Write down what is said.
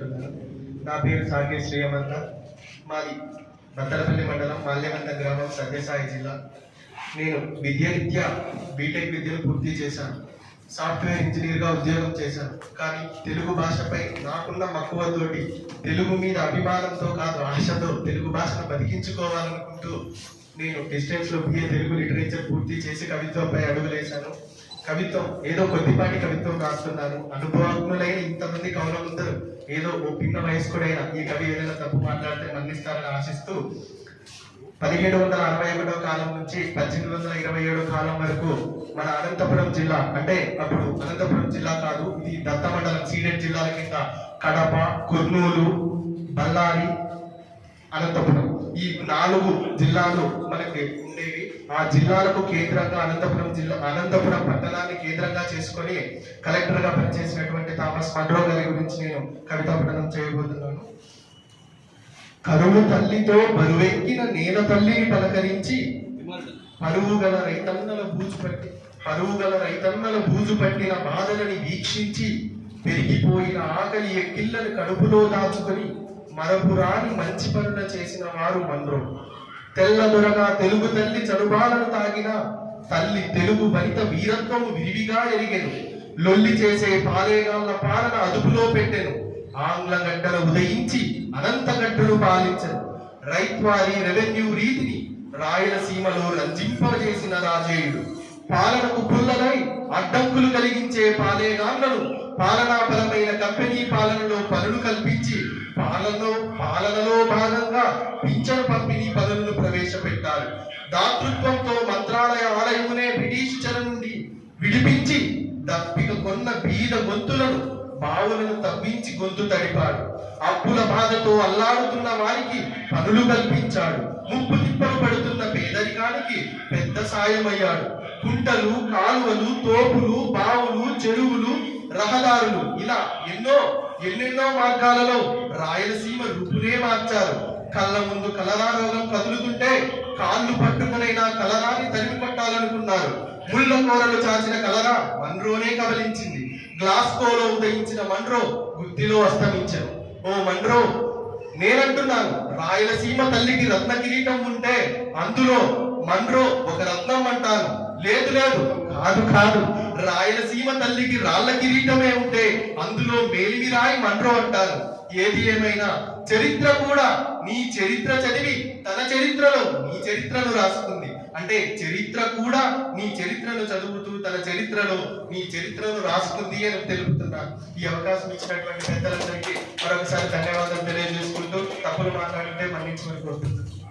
తెలియజేసుకుంటున్నాను నా పేరు సాగే శ్రీయమంత. మాది బత్తలపల్లి మండలం మాల్యమంత గ్రామం సత్యసాయి జిల్లా. నేను విద్యారీత్యా బీటెక్ విద్యను పూర్తి చేశాను. సాఫ్ట్వేర్ ఇంజనీర్గా ఉద్యోగం చేశాను. కానీ తెలుగు భాషపై నాకున్న మక్కువతోటి తెలుగు మీద అభిమానంతో కాదు ఆశతో తెలుగు భాషను బతికించుకోవాలనుకుంటూ నేను డిస్టెన్స్లో బిఏ తెలుగు లిటరేచర్ పూర్తి చేసి కవిత్వంపై అడుగులేశాను. కవిత్వం ఏదో కొద్దిపాటి కవిత్వం రాస్తున్నాను. అనుభవజ్ఞులైన ఇంతమంది కవులందరూ ఏదో ఓ పిన్న వయస్కుడైన ఈ కవి ఏదైనా తప్పు మాట్లాడితే మన్నిస్తారని ఆశిస్తూ పదిహేడు వందల అరవై ఒకటో కాలం నుంచి పద్దెనిమిది వందల ఇరవై ఏడో కాలం వరకు మన అనంతపురం జిల్లా అంటే అప్పుడు అనంతపురం జిల్లా కాదు ఇది దత్త మండలం సీడెడ్ జిల్లాల కింద కడప కుర్నూలు బళ్ళారి అనంతపురం. ఈ నాలుగు జిల్లాలు మనకి ఉండేవి. ఆ జిల్లాలకు కేంద్రంగా అనంతపురం జిల్లా అనంతపురం పట్టణాన్ని కేంద్రంగా చేసుకొని కలెక్టర్గా పనిచేసినటువంటి థామస్ మడ్రో గారి గురించి నేను కవితా పఠనం చేయబోతున్నాను. కరువు తల్లితో బరువెక్కిన నేల తల్లిని పలకరించి పరువు గల రైతన్నల బూజు పట్టి పరువు గల రైతన్నల బూజు పట్టిన బాధలని వీక్షించి పెరిగిపోయిన ఆకలి ఎక్కిళ్ళని కడుపులో దాచుకొని మరపురాని మంచి పనుల చేసిన వారు మన్రో తెల్లదొరగా తెలుగు తల్లి చనుబాలను తాగిన తల్లి తెలుగు వనిత వీరత్వము విరివిగా ఎరిగెను. లొల్లి చేసే పాలేగాళ్ళ పాలన అదుపులో పెట్టెను. ఆంగ్ల గడ్డల ఉదయించి అనంత గడ్డలు పాలించను. రైత్వారి రెవెన్యూ రీతిని రాయలసీమలో రంజింపజేసిన రాజేయుడు. పాలనకు పుల్లలై అడ్డంకులు కలిగించే పాలేగాళ్ళను పాలనాపరమైన కంపెనీ పాలనలో పింఛను పంపిణీ పదవులు ప్రవేశపెట్టారు. దాతృత్వంతో మంత్రాలయ ఆలయమునే బ్రిటిష్ చెర నుండి విడిపించి దప్పిక కొన్న బీద గొంతులను బావులను తవ్వించి గొంతు తడిపాడు. అప్పుల బాధతో అల్లాడుతున్న వారికి పనులు కల్పించాడు. ముప్పు తిప్పలు పడుతున్న పేదరికానికి పెద్ద సాయమయ్యాడు. కుంటలు కాలువలు తోపులు బావులు చెరువులు రహదారులు ఇలా ఎన్నో ఎన్నెన్నో మార్గాలలో రాయలసీమ రూపునే మార్చారు. కళ్ళ ముందు కలరా రోగం కదులుతుంటే కాళ్ళు పట్టుకునైనా కలరాని తరిమి కొట్టాలనుకున్నారు. ముళ్ళ కూరలు చాచిన కలరా మన్రోనే కబలించింది. గ్లాస్కోలో ఉదయించిన మన్రో గుత్తిలో అస్తమించారు ఓ మన్రో నేనంటున్నాను రాయలసీమ తల్లికి రత్న కిరీటం ఉంటే అందులో మండ్రో ఒక రత్నం అంటాను. లేదు లేదు. కాదు కాదు. రాయలసీమ తల్లికి రాళ్ళ కిరీటమే ఉంటే అందులో మేలిమి రాయి మండ్రో అంటారు. ఏది ఏమైనా? చరిత్ర కూడా. నీ చరిత్ర చదివి తన చరిత్రలో నీ చరిత్రను రాసుకుంది. అంటే చరిత్ర కూడా నీ చరిత్రను చదువుతూ తన చరిత్రలో నీ చరిత్రను రాసుకుంది అని తెలుపుతున్నా. ఈ అవకాశం ఇచ్చినటువంటి పెద్దలందరికీ మరొకసారి ధన్యవాదాలు తెలియజేసుకుంటూ తప్పులు మాట్లాడితే మన్నించమని కోరుతున్నాను